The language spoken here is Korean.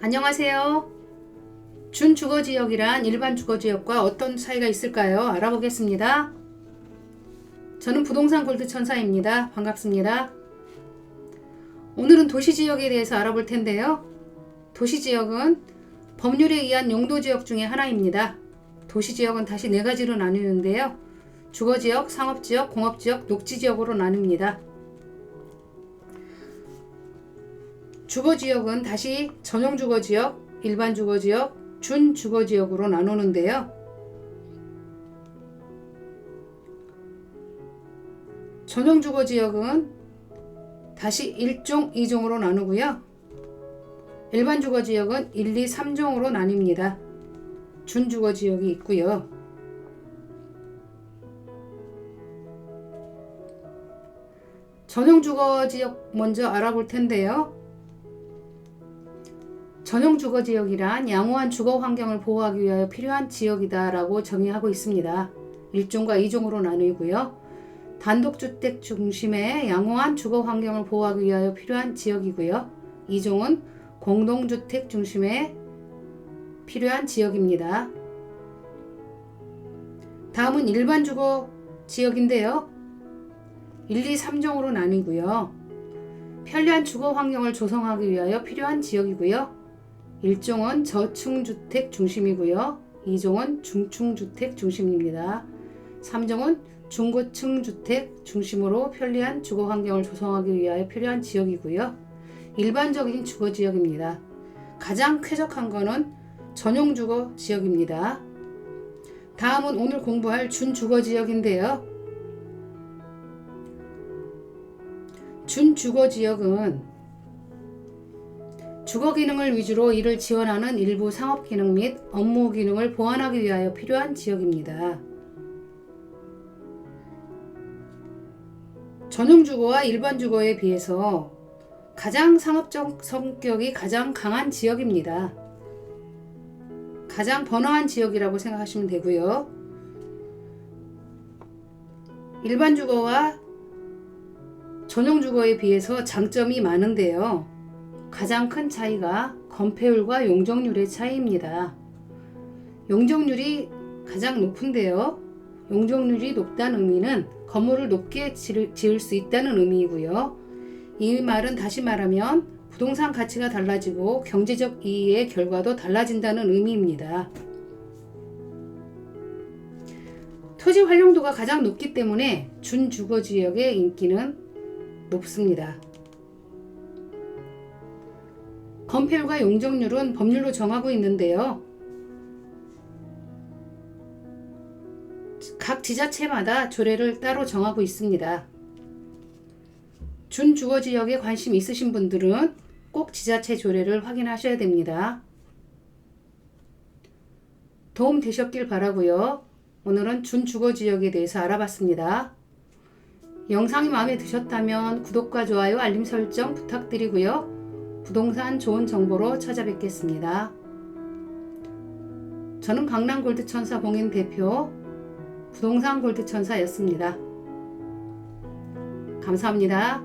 안녕하세요. 준 주거 지역이란 일반 주거 지역과 어떤 차이가 있을까요? 알아보겠습니다. 저는 부동산 골드 천사입니다. 반갑습니다. 오늘은 도시 지역에 대해서 알아볼 텐데요. 도시 지역은 법률에 의한 용도 지역 중에 하나입니다. 도시 지역은 다시 네 가지로 나뉘는데요. 주거 지역, 상업 지역, 공업 지역, 녹지 지역으로 나뉩니다. 주거지역은 다시 전용주거지역, 일반주거지역, 준주거지역으로 나누는데요. 전용주거지역은 다시 1종, 2종으로 나누고요. 일반주거지역은 1, 2, 3종으로 나뉩니다. 준주거지역이 있고요. 전용주거지역 먼저 알아볼 텐데요. 전용 주거 지역이란 양호한 주거 환경을 보호하기 위하여 필요한 지역이다라고 정의하고 있습니다. 1종과 2종으로 나누고요. 단독주택 중심의 양호한 주거 환경을 보호하기 위하여 필요한 지역이고요. 2종은 공동주택 중심의 필요한 지역입니다. 다음은 일반 주거 지역인데요. 1, 2, 3종으로 나뉘고요. 편리한 주거 환경을 조성하기 위하여 필요한 지역이고요. 1종은 저층주택 중심이고요. 2종은 중층주택 중심입니다. 3종은 중고층 주택 중심으로 편리한 주거 환경을 조성하기 위하여 필요한 지역이고요. 일반적인 주거 지역입니다. 가장 쾌적한 것은 전용 주거 지역입니다. 다음은 오늘 공부할 준주거 지역인데요. 준주거 지역은 주거 기능을 위주로 이를 지원하는 일부 상업 기능 및 업무 기능을 보완하기 위하여 필요한 지역입니다. 전용 주거와 일반 주거에 비해서 가장 상업적 성격이 가장 강한 지역입니다. 가장 번화한 지역이라고 생각하시면 되고요. 일반 주거와 전용 주거에 비해서 장점이 많은데요. 가장 큰 차이가 건폐율과 용적률의 차이입니다. 용적률이 가장 높은데요. 용적률이 높다는 의미는 건물을 높게 지을 수 있다는 의미이고요. 이 말은 다시 말하면 부동산 가치가 달라지고 경제적 이익의 결과도 달라진다는 의미입니다. 토지 활용도가 가장 높기 때문에 준주거 지역의 인기는 높습니다. 건폐율과 용적률은 법률로 정하고 있는데요. 각 지자체마다 조례를 따로 정하고 있습니다. 준주거 지역에 관심 있으신 분들은 꼭 지자체 조례를 확인하셔야 됩니다. 도움 되셨길 바라고요. 오늘은 준주거 지역에 대해서 알아봤습니다. 영상이 마음에 드셨다면 구독과 좋아요, 알림 설정 부탁드리고요. 부동산 좋은 정보로 찾아뵙겠습니다. 저는 강남 골드천사 봉인 대표 부동산 골드천사였습니다. 감사합니다.